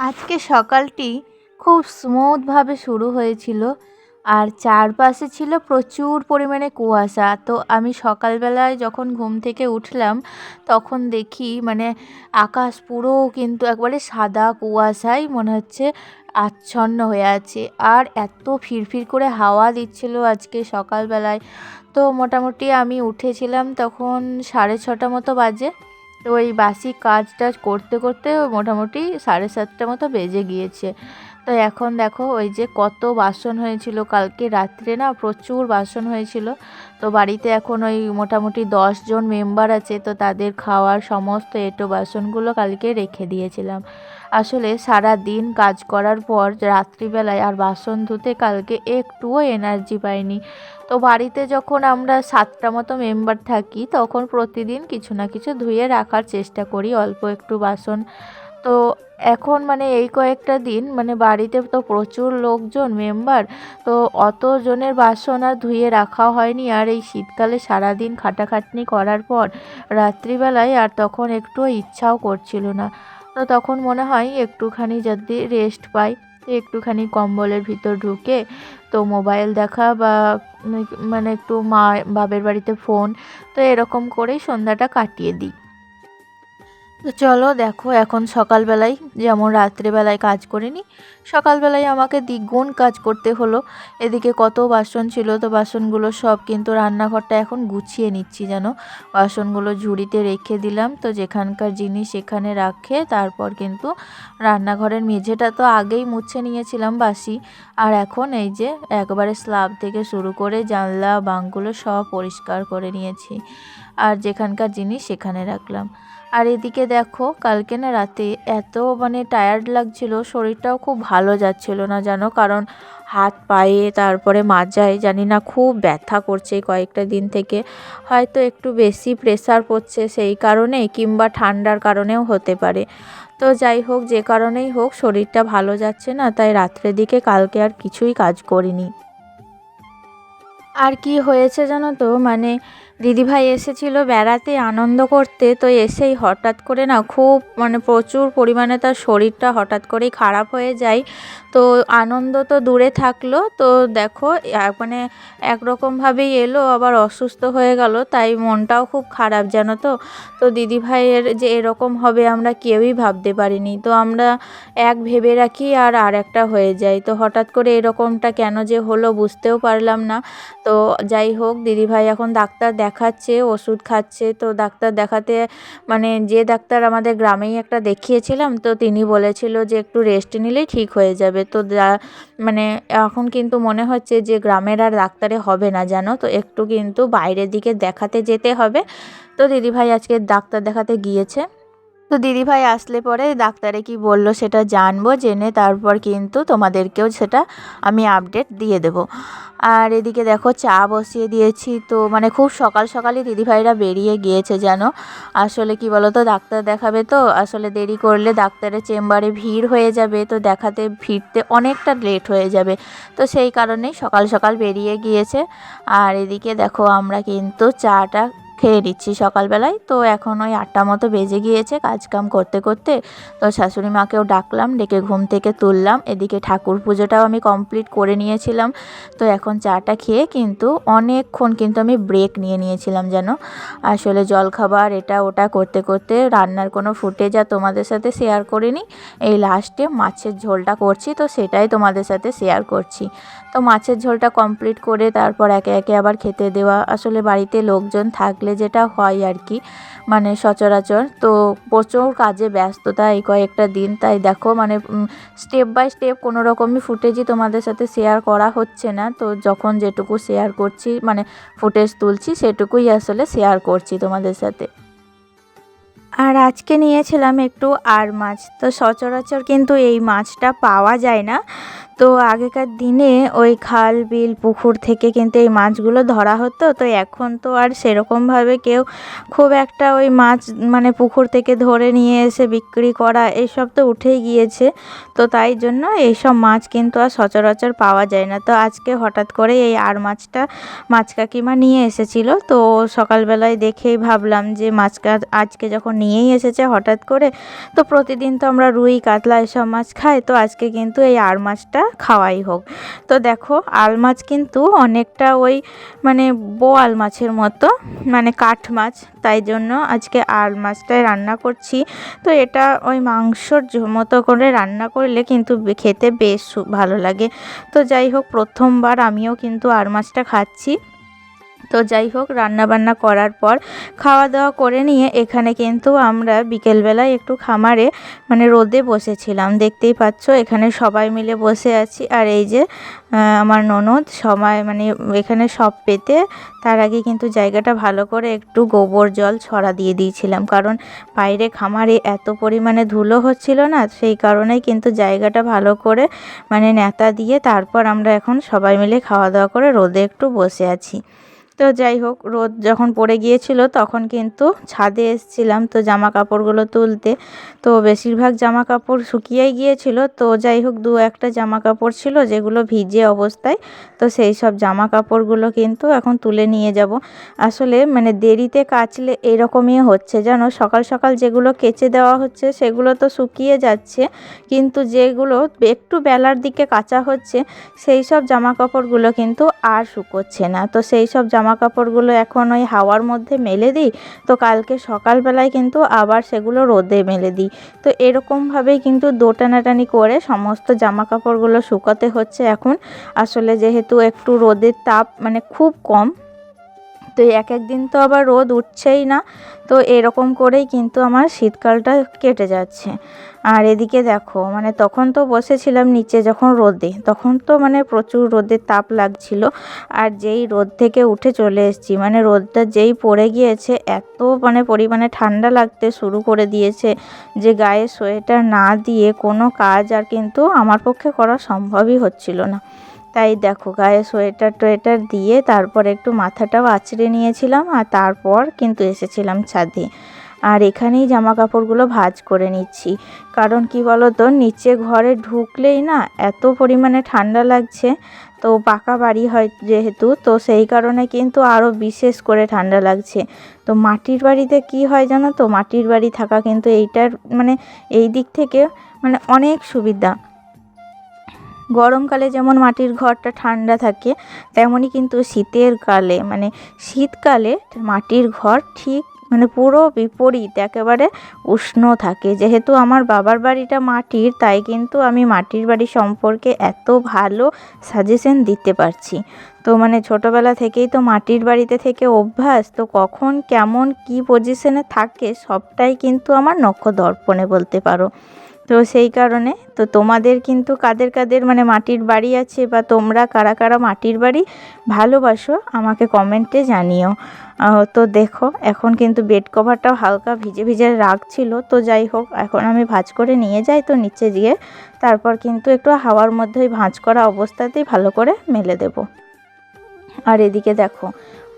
আজকে সকালটি খুব স্মুথভাবে শুরু হয়েছিল আর চারপাশে ছিল প্রচুর পরিমাণে কুয়াশা। তো আমি সকালবেলায় যখন ঘুম থেকে উঠলাম, তখন দেখি মানে আকাশ পুরো কিন্তু একবারে সাদা কুয়াশায় মনে হচ্ছে আচ্ছন্ন হয়ে আছে। আর এত ফিরফির করে হাওয়া দিচ্ছিল আজকে সকালবেলায়। তো মোটামুটি আমি উঠেছিলাম তখন সাড়ে ছটা মতো বাজে। তো ওই বাসি কাজ টাজ করতে করতে মোটামুটি সাড়ে সাতটা মতো বেজে গিয়েছে। তো এখন দেখো ওই যে কত বাসন হয়েছিল। কালকে রাত্রে না প্রচুর বাসন হয়েছিল। তো বাড়িতে এখন ওই মোটামুটি জন মেম্বার আছে, তো তাদের খাওয়ার সমস্ত এঁটো বাসনগুলো কালকে রেখে দিয়েছিলাম। আসলে সারা দিন কাজ করার পর রাত্রিবেলায় আর বাসন ধুতে কালকে একটুও এনার্জি পাইনি। তো বাড়িতে যখন আমরা সাতটা মতো মেম্বার থাকি, তখন প্রতিদিন কিছু না কিছু ধুয়ে রাখার চেষ্টা করি, অল্প একটু বাসন তো এখন মানে এই কয়েকটা দিন মানে বাড়িতে তো প্রচুর লোকজন, মেম্বার, তো অত জনের বাসন আর ধুয়ে রাখা হয়নি। আর এই শীতকালে সারাদিন খাটাখাটনি করার পর রাত্রিবেলায় আর তখন একটু ইচ্ছাও করছিল না। তো তখন মনে হয় একটুখানি যদি রেস্ট পাই, একটুখানি কম্বলের ভিতর ঢুকে তো মোবাইল দেখা বা মানে একটু মা বাবের বাড়িতে ফোন তো এরকম করেই সন্ধ্যাটা কাটিয়ে দিই। তো চলো দেখো, এখন সকালবেলায়, যেমন রাত্রেবেলায় কাজ করিনি, সকালবেলায় আমাকে দ্বিগুণ কাজ করতে হলো। এদিকে কত বাসন ছিল, তো বাসনগুলো সব কিন্তু রান্নাঘরটা এখন গুছিয়ে নিচ্ছি যেন। বাসনগুলো ঝুড়িতে রেখে দিলাম, তো যেখানকার জিনিস সেখানে রাখে, তারপর কিন্তু রান্নাঘরের মেঝেটা তো আগেই মুছে নিয়েছিলাম বাসি। আর এখন এই যে একবারে স্লাব থেকে শুরু করে জানলা বাংগুলো সব পরিষ্কার করে নিয়েছি। আর যেখানকার জিনিস সেখানে রাখলাম। আর এদিকে দেখো, কালকে না রাতে এত মানে টায়ার্ড লাগছিল, শরীরটাও খুব ভালো যাচ্ছিল না জানো? কারণ হাত পায়ে, তারপরে মাজায়, জানি না খুব ব্যথা করছে কয়েকটা দিন থেকে। হয়তো একটু বেশি প্রেসার পড়ছে সেই কারণে কিংবা ঠান্ডার কারণেও হতে পারে। তো যাই হোক, যে কারণেই হোক, শরীরটা ভালো যাচ্ছে না, তাই রাত্রের দিকে কালকে আর কিছুই কাজ করিনি। আর কি হয়েছে জানো তো? মানে দিদিভাই এসেছিল বেড়াতে আনন্দ করতে, তো এসেই হঠাৎ করে না খুব মানে প্রচুর পরিমাণে তার শরীরটা হঠাৎ করেই খারাপ হয়ে যায়। তো আনন্দ তো দূরে থাকল, তো দেখো মানে একরকমভাবেই এলো, আবার অসুস্থ হয়ে গেল, তাই মনটাও খুব খারাপ জানো তো। তো দিদিভাইয়ের যে এরকম হবে আমরা কেউই ভাবতে পারিনি। তো আমরা এক ভেবে রাখি আর আর একটা হয়ে যায়। তো হঠাৎ করে এরকমটা কেন যে হলো বুঝতেও পারলাম না। তো যাই হোক, দিদিভাই এখন ডাক্তার দেখাচ্ছে, ওষুধ খাচ্ছে। তো ডাক্তার দেখাতে মানে যে ডাক্তার আমাদের গ্রামেই একটা দেখিয়েছিলাম, তো তিনি বলেছিল যে একটু রেস্ট নিলেই ঠিক হয়ে যাবে। তো মানে এখন কিন্তু মনে হচ্ছে যে গ্রামের আর ডাক্তারে হবে না যেন তো একটু কিন্তু বাইরের দিকে দেখাতে যেতে হবে। তো দিদিভাই আজকে ডাক্তার দেখাতে গিয়েছে। তো দিদিভাই আসলে পরে ডাক্তারে কি বলল সেটা জানব, জেনে তারপর কিন্তু তোমাদেরকেও সেটা আমি আপডেট দিয়ে দেব। আর এদিকে দেখো চা বসিয়ে দিয়েছি তো মানে খুব সকাল সকালই দিদিভাইরা বেরিয়ে গিয়েছে যেন আসলে কি বলো তো ডাক্তার দেখাবে তো, আসলে দেরি করলে ডাক্তারের চেম্বারে ভিড় হয়ে যাবে, তো দেখাতে ফিরতে অনেকটা লেট হয়ে যাবে। তো সেই কারণেই সকাল সকাল বেরিয়ে গিয়েছে। আর এদিকে দেখো আমরা কিন্তু চাটা খেয়ে নিচ্ছি সকালবেলায়। তো এখন ওই আটটা মতো বেজে গিয়েছে কাজকাম করতে করতে। তো শাশুড়ি মাকেও ডাকলাম, ডেকে ঘুম থেকে তুললাম। এদিকে ঠাকুর পুজোটাও আমি কমপ্লিট করে নিয়েছিলাম। তো এখন চাটা খেয়ে কিন্তু অনেকক্ষণ কিন্তু আমি ব্রেক নিয়ে নিয়েছিলাম যেন। আসলে জলখাবার এটা ওটা করতে করতে রান্নার কোনো ফুটেজ আর তোমাদের সাথে শেয়ার করিনি। এই লাস্টে মাছের ঝোলটা করছি, তো সেটাই তোমাদের সাথে শেয়ার করছি। তো মাছের ঝোলটা কমপ্লিট করে তারপর একে একে আবার খেতে দেওয়া। আসলে বাড়িতে লোকজন থাকলে যেটা হয় আর কি মানে সচরাচর তো প্রচুর কাজে ব্যস্ততা এই কয়েকটা দিন। তাই দেখো মানে স্টেপ বাই স্টেপ কোনো রকমই ফুটেজই তোমাদের সাথে শেয়ার করা হচ্ছে না। তো যখন যেটুকু শেয়ার করছি মানে ফুটেজ তুলছি, সেটুকুই আসলে শেয়ার করছি তোমাদের সাথে। আর আজকে নিয়েছিলাম একটু আর মাছ। তো সচরাচর কিন্তু এই মাছটা পাওয়া যায় না। তো আগেকার দিনে ওই খাল, বিল, পুকুর থেকে কিন্তু এই মাছগুলো ধরা হতো। তো এখন তো আর সেরকমভাবে কেউ খুব একটা ওই মাছ মানে পুকুর থেকে ধরে নিয়ে এসে বিক্রি করা এইসব তো উঠেই গিয়েছে। তো তাই জন্য এইসব মাছ কিন্তু আর সচরাচর পাওয়া যায় না। তো আজকে হঠাৎ করে এই আর মাছটা মাছ কাকিমা নিয়ে এসেছিল। তো সকালবেলায় দেখেই ভাবলাম যে মাছ আজকে যখন নিয়েই এসেছে হঠাৎ করে, তো প্রতিদিন তো আমরা রুই, কাতলা এসব মাছ খাই। তো আজকে কিন্তু এই আর মাছটা খাওয়াই হোক। তো দেখো আল মাছ কিন্তু অনেকটা ওই মানে বোয়াল মাছের মতো মানে কাঠ মাছ। তাই জন্য আজকে আল মাছটাই রান্না করছি। তো এটা ওই মাংসর মতো করে রান্না করলে কিন্তু খেতে বেশ ভালো লাগে। তো যাই হোক, প্রথমবার আমিও কিন্তু আর মাছটা খাচ্ছি। তো যাই হোক রান্না বান্না করার পর খাওয়া দাওয়া করে নিয়ে এখানে কিন্তু আমরা বিকেলবেলায় একটু খামারে মানে রোদে বসেছিলাম। দেখতেই পাচ্ছ, এখানে সবাই মিলে বসে আছি। আর এই যে আমার ননদ সবাই মানে এখানে সব পেতে, তার আগে কিন্তু জায়গাটা ভালো করে একটু গোবর জল ছড়া দিয়ে দিয়েছিলাম। কারণ বাইরে খামারে এত পরিমাণে ধুলো হচ্ছিল না, সেই কারণেই কিন্তু জায়গাটা ভালো করে মানে নেতা দিয়ে তারপর আমরা এখন সবাই মিলে খাওয়া দাওয়া করে রোদে একটু বসে আছি। তো যাই হোক, রোদ যখন পড়ে গিয়েছিল তখন কিন্তু ছাদে এসছিলাম তো জামা কাপড়গুলো তুলতে। তো বেশিরভাগ জামা কাপড় শুকিয়েই গিয়েছিল। তো যাই হোক, দু একটা জামা কাপড় ছিল যেগুলো ভিজে অবস্থায়। তো সেই সব জামা কাপড়গুলো কিন্তু এখন তুলে নিয়ে যাব। আসলে মানে দেরিতে কাচলে এরকমই হচ্ছে, জানো? সকাল সকাল যেগুলো কেচে দেওয়া হচ্ছে সেগুলো তো শুকিয়ে যাচ্ছে। কিন্তু যেগুলো একটু বেলার দিকে কাচা হচ্ছে, সেই সব জামা কাপড়গুলো কিন্তু আর শুকোচ্ছে না। তো সেই সব জামা কাপড়গুলো এখন ওই হাওয়ার মধ্যে মেলে দিই, তো কালকে সকালবেলায় কিন্তু আবার সেগুলো রোদে মেলে দিই। তো এরকমভাবেই কিন্তু দোটানাটানি করে সমস্ত জামা কাপড়গুলো শুকাতে হচ্ছে এখন। আসলে যেহেতু একটু রোদের তাপ মানে খুব কম তো এক এক দিন তো আবার রোদ উঠছেই না। তো এরকম করেই কিন্তু আমার শীতকালটা কেটে যাচ্ছে। আর এদিকে দেখো মানে তখন তো বসেছিলাম নিচে যখন রোদে, তখন তো মানে প্রচুর রোদের তাপ লাগছিল। আর যেই রোদ থেকে উঠে চলে এসেছি মানে রোদটা যেই পড়ে গিয়েছে, এত মানে পরিমাণে ঠান্ডা লাগতে শুরু করে দিয়েছে যে গায়ে সোয়েটার না দিয়ে কোনো কাজ আর কিন্তু আমার পক্ষে করা সম্ভবই হচ্ছিল না। তাই দেখো গায়ে সোয়েটার টোয়েটার দিয়ে তারপর একটু মাথাটাও আঁচড়ে নিয়েছিলাম আর তারপর কিন্তু এসেছিলাম ছাদে। আর এখানেই জামা কাপড়গুলো ভাঁজ করে নিচ্ছি। কারণ কি বলো তো নিচে ঘরে ঢুকলেই না এত পরিমাণে ঠান্ডা লাগছে, তো পাকা বাড়ি হয় যেহেতু, তো সেই কারণে কিন্তু আরও বিশেষ করে ঠান্ডা লাগছে। তো মাটির বাড়িতে কি হয় জানো তো, মাটির বাড়ি থাকা কিন্তু এইটার মানে এই দিক থেকে মানে অনেক সুবিধা। গরমকালে যেমন মাটির ঘরটা ঠান্ডা থাকে, তেমনই কিন্তু শীতের কালে মানে শীতকালে মাটির ঘর ঠিক মানে পুরো বিপরীত, একেবারে উষ্ণ থাকে। যেহেতু আমার বাবার বাড়িটা মাটির, তাই কিন্তু আমি মাটির বাড়ি সম্পর্কে এত ভালো সাজেশন দিতে পারছি। তো মানে ছোটোবেলা থেকেই তো মাটির বাড়িতে থেকে অভ্যাস, তো কখন কেমন কি পজিশনে থাকে, সবটাই কিন্তু আমার নক্ষ দর্পণে বলতে পারো। তো সেই কারণে, তো তোমাদের কিন্তু কাদের কাদের মানে মাটির বাড়ি আছে বা তোমরা কারা কারা মাটির বাড়ি ভালোবাসো, আমাকে কমেন্টে জানিও। তো দেখো, এখন কিন্তু বেড কভারটাও হালকা ভিজে ভিজে রাখছিল, তো যাই হোক, এখন আমি ভাঁজ করে নিয়ে যাই তো নিচে গিয়ে, তারপর কিন্তু একটু হাওয়ার মধ্যে ওই ভাঁজ করা অবস্থাতেই ভালো করে মেলে দেবো। আর এদিকে দেখো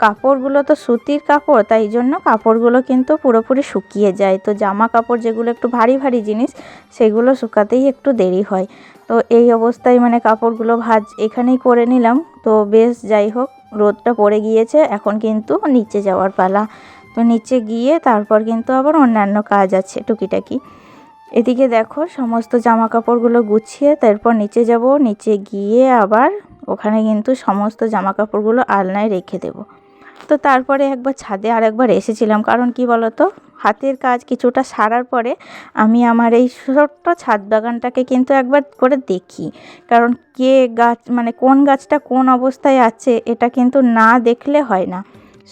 কাপড়গুলো তো সুতির কাপড়, তাই জন্য কাপড়গুলো কিন্তু পুরোপুরি শুকিয়ে যায়। তো জামা কাপড় যেগুলো একটু ভারী ভারী জিনিস, সেগুলো শুকাতেই একটু দেরি হয়। তো এই অবস্থায় মানে কাপড়গুলো ভাজ এখানেই করে নিলাম। তো বেশ, যাই হোক, রোদটা পড়ে গিয়েছে, এখন কিন্তু নিচে যাওয়ার পালা। তো নিচে গিয়ে তারপর কিন্তু আবার অন্যান্য কাজ আছে টুকিটাকি। এদিকে দেখো, সমস্ত জামা কাপড়গুলো গুছিয়ে তারপর নিচে যাব। নিচে গিয়ে আবার ওখানে কিন্তু সমস্ত জামা কাপড়গুলো আলনায় রেখে দেব। তো তারপরে একবার ছাদে আর একবার এসেছিলাম। কারণ কি বলতো? হাতের কাজ কিছুটা সারার পরে আমি আমার এই ছোট্ট ছাদ বাগানটাকে কিন্তু একবার করে দেখি। কারণ কে গাছ মানে কোন গাছটা কোন অবস্থায় আছে এটা কিন্তু না দেখলে হয় না।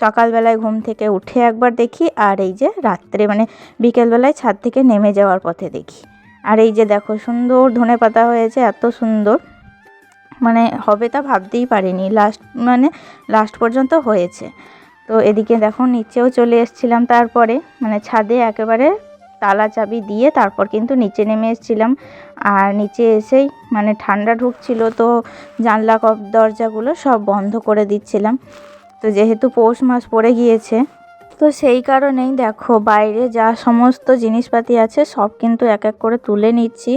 সকালবেলায় ঘুম থেকে উঠে একবার দেখি আর এই যে রাত্রে মানে বিকেলবেলায় ছাদ থেকে নেমে যাওয়ার পথে দেখি। আর এই যে দেখো, সুন্দর ধনে পাতা হয়েছে, এত সুন্দর। মানে হবে তা ভাবতেই পারিনি। লাস্ট মানে লাস্ট পর্যন্ত হয়েছে। তো এদিকে দেখো নিচেও চলে এসেছিলাম তারপরে। মানে ছাদে একেবারে তালা চাবি দিয়ে তারপর কিন্তু নিচে নেমে এসেছিলাম। আর নিচে এসেই মানে ঠান্ডা ঢুকছিল তো জানলা দরজাগুলো সব বন্ধ করে দিচ্ছিলাম। তো যেহেতু পৌষ মাস পড়ে গিয়েছে তো সেই কারণেই দেখো বাইরে যা সমস্ত জিনিসপাতি আছে সব কিন্তু এক এক করে তুলে নিচ্ছি।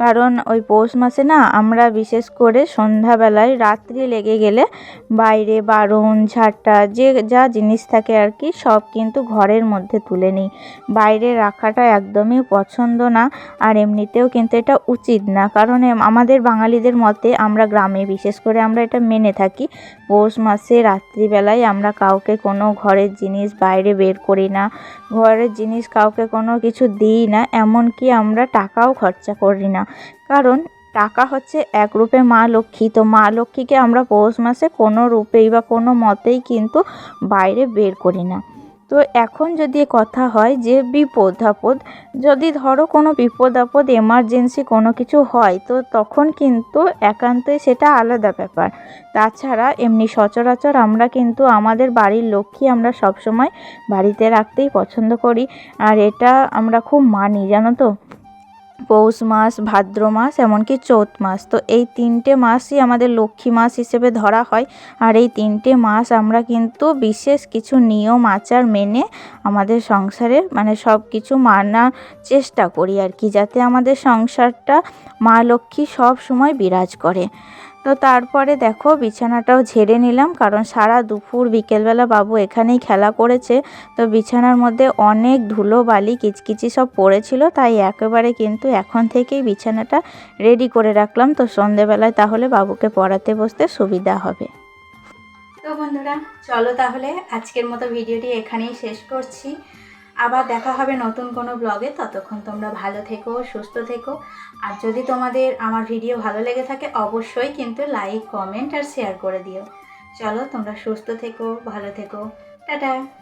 কারণ ওই পৌষ মাসে না আমরা বিশেষ করে সন্ধ্যাবেলায় রাত্রি লেগে গেলে বাইরে বারণ, ঝাঁটা, যে যা জিনিস থাকে আর কি সব কিন্তু ঘরের মধ্যে তুলে নিই। বাইরে রাখাটা একদমই পছন্দ না আর এমনিতেও কিন্তু এটা উচিত না। কারণ আমাদের বাঙালিদের মতে আমরা গ্রামে বিশেষ করে আমরা এটা মেনে থাকি। পৌষ মাসে রাত্রিবেলায় আমরা কাউকে কোনো ঘরের জিনিস বাইরে বের করি না। ঘরের জিনিস কাউকে কোনো কিছু দিই না, এমনকি আমরা টাকাও খরচা করি না। কারণ টাকা হচ্ছে এক রূপে মা লক্ষ্মী, তো মা লক্ষ্মীকে আমরা পৌষ মাসে কোনো রূপেই বা কোনো মতেই কিন্তু বাইরে বের করি না। তো এখন যদি কথা হয় যে বিপদ আপদ যদি ধরো কোনো বিপদ আপদ এমার্জেন্সি কোনো কিছু হয়, তো তখন কিন্তু একান্তই সেটা আলাদা ব্যাপার। তাছাড়া এমনি সচরাচর আমরা কিন্তু আমাদের বাড়ির লক্ষ্মী আমরা সবসময় বাড়িতে রাখতেই পছন্দ করি। আর এটা আমরা খুব মানি, জানো তো? পৌষ মাস, ভাদ্র মাস, এমনকি চৌত মাস। তো এই তিনটে মাসই আমাদের লক্ষ্মী মাস হিসেবে ধরা হয়। আর এই তিনটে মাস আমরা কিন্তু বিশেষ কিছু নিয়ম, আচার মেনে আমাদের সংসারে মানে সব কিছু মানার চেষ্টা করি আর কি, যাতে আমাদের সংসারটা মা লক্ষ্মী সব সময় বিরাজ করে। তো তারপরে দেখো বিছানাটাও ঝেড়ে নিলাম, কারণ সারা দুপুর বিকেলবেলা বাবু এখানেই খেলা করেছে। তো বিছানার মধ্যে অনেক ধুলো, বালি, কিচকিচি সব পড়েছিল, তাই একেবারে কিন্তু এখন থেকেই বিছানাটা রেডি করে রাখলাম। তো সন্ধেবেলায় তাহলে বাবুকে পড়াতে বসতে সুবিধা হবে। তো বন্ধুরা, চলো তাহলে আজকের মতো ভিডিওটি এখানেই শেষ করছি। আবার দেখা হবে নতুন কোনো ব্লগে ততক্ষণ তোমরা ভালো থেকো, সুস্থ থেকো। আর যদি তোমাদের আমার ভিডিও ভালো লেগে থাকে, অবশ্যই কিন্তু লাইক কমেন্ট আর শেয়ার করে দিও। চলো, তোমরা সুস্থ থেকো, ভালো থেকো। টাটা!